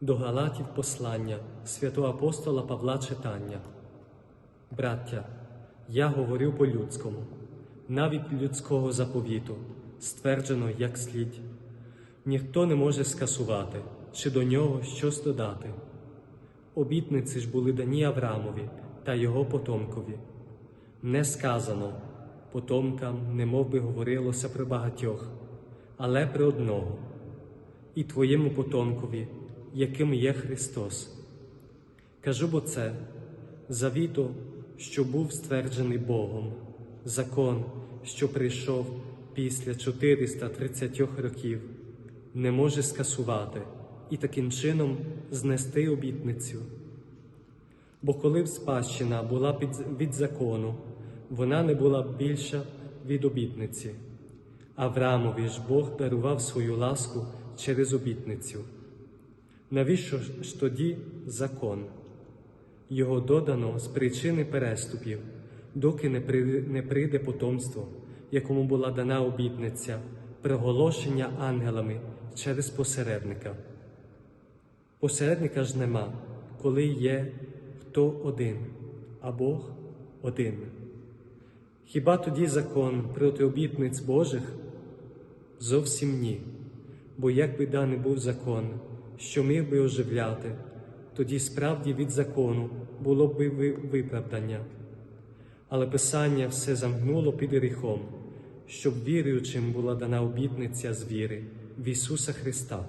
До Галатів послання святого апостола Павла читання. Браття, я говорю по-людському, навіть людського заповіту, стверджено як слід. Ніхто не може скасувати чи до нього щось додати. Обітниці ж були дані Авраамові та його потомкові. Не сказано потомкам, немов би говорилося про багатьох, але про одного, і твоєму потомкові, яким є Христос. Кажу бо це завіту, що був стверджений Богом, закон, що прийшов після 430 років, не може скасувати і таким чином знести обітницю. Бо коли б спадщина була під, від закону, вона не була більша від обітниці. Авраамові ж Бог дарував свою ласку через обітницю. Навіщо ж тоді закон? Його додано з причини переступів, доки не прийде, потомство, якому була дана обітниця, приголошення ангелами через посередника. Посередника ж нема, коли є хто один, а Бог один. Хіба тоді закон проти обітниць Божих? Зовсім ні. Бо якби даний був закон, що міг би оживляти, тоді справді від закону було б виправдання. Але Писання все замкнуло під гріхом, щоб віруючим була дана обітниця з віри в Ісуса Христа.